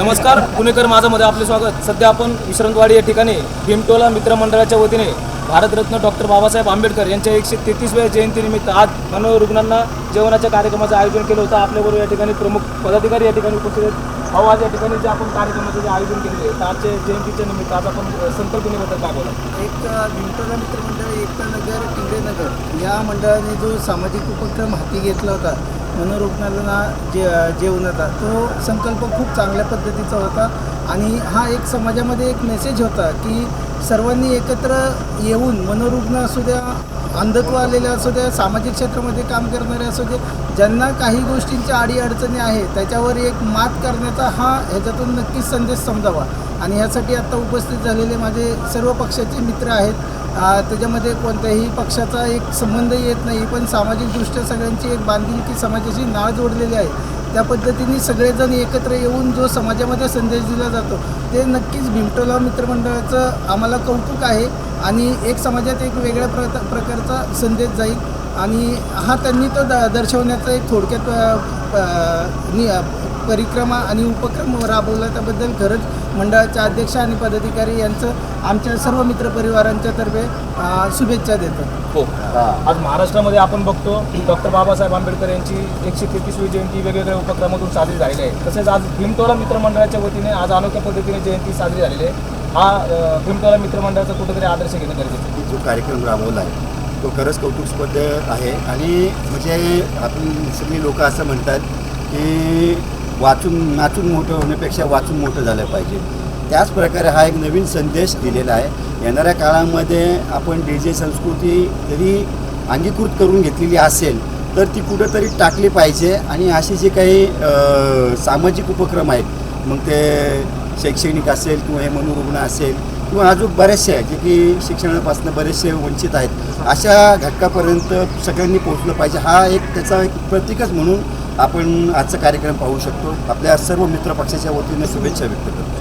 नमस्कार पुणेकर माझामध्ये आपले स्वागत. सध्या आपण विश्रांतवाडी या ठिकाणी भीमटोला मित्रमंडळाच्या वतीने भारतरत्न डॉक्टर बाबासाहेब आंबेडकर यांच्या एकशे तेहतीसव्या जयंतीनिमित्त आज मनोरुग्णांना जेवणाच्या कार्यक्रमाचं आयोजन केलं होतं. आपल्याबरोबर या ठिकाणी प्रमुख पदाधिकारी या ठिकाणी उपस्थित आहेत. भाऊ आज या ठिकाणी जे आपण कार्यक्रमाचं जे आयोजन केले आहे तर आजच्या जयंतीच्या निमित्त आज आपण संकल्पनेबद्दल काय बोला एक भीमटोला मित्रमंडळ एकता नगर टिंगरे नगर या मंडळाने जो सामाजिक उपक्रम हाती घेतला होता मनोरुग्णांना जे जेवणाचा तो संकल्प खूप चांगल्या पद्धतीचा होता. आणि हा एक समाजामध्ये एक मेसेज होता की सर्वांनी एकत्र येऊन मनोरुग्ण असू द्या अंधत्व आलेले असू द्या सामाजिक क्षेत्रामध्ये काम करणारे असू दे ज्यांना काही गोष्टींच्या अडीअडचणी आहे त्याच्यावर एक मात करण्याचा हा ह्याच्यातून नक्कीच संदेश समजावा. आणि ह्यासाठी आत्ता उपस्थित झालेले माझे सर्व पक्षाचे मित्र आहेत. त्याच्यामध्ये कोणत्याही पक्षाचा एक संबंध येत नाही पण सामाजिकदृष्ट्या सगळ्यांची एक बांधिलकी समाजाशी नाळ जोडलेली आहे. त्या पद्धतीने सगळेजण एकत्र येऊन जो समाजामध्ये संदेश दिला जातो ते नक्कीच भीमटोला मित्रमंडळाचं आम्हाला कौतुक आहे आणि एक समाजात एक वेगळ्या प्र प्रकारचा संदेश जाईल. आणि हा त्यांनी तो द दर्शवण्याचा एक थोडक्यात परिक्रमा आणि उपक्रम राबवला. त्याबद्दल खरंच मंडळाचे अध्यक्ष आणि पदाधिकारी यांचं आमच्या सर्व मित्रपरिवारांच्या तर्फे शुभेच्छा देतो. हो. आज महाराष्ट्रामध्ये आपण बघतो डॉक्टर बाबासाहेब आंबेडकर यांची एकशे तेहतीसवी जयंती वेगवेगळ्या उपक्रमातून साजरी झालेली आहे. तसेच आज भीमटोला मित्रमंडळाच्या वतीने आज अनोख्या पद्धतीने जयंती साजरी झालेली आहे. हा अ, भीमटोला मित्रमंडळाचा कुठेतरी आदर्श घेणं गरजेचं आहे. जो कार्यक्रम राबवला आहे तो खरंच कौतुकस्पद आहे. आणि म्हणजे आपण सगळी लोक असं म्हणतात की वाचून नाचून मोठं होण्यापेक्षा वाचून मोठं झालं पाहिजे. त्याच प्रकारे हा एक नवीन संदेश दिलेला आहे. येणाऱ्या काळामध्ये आपण डी जे संस्कृती जरी अंगीकृत करून घेतलेली असेल तर ती कुठंतरी टाकली पाहिजे आणि असे जे काही सामाजिक उपक्रम आहेत मग ते शैक्षणिक असेल किंवा हे मनोरुग्ण असेल किंवा अजून बरेचसे आहेत जे की शिक्षणापासून बरेचसे वंचित आहेत अशा घटकापर्यंत सगळ्यांनी पोहोचलं पाहिजे. हा एक त्याचा एक प्रतीकच म्हणून आपण आजचा कार्यक्रम पाहू शकतो. आपल्या सर्व मित्रपक्षाच्या वतीने शुभेच्छा व्यक्त करतो.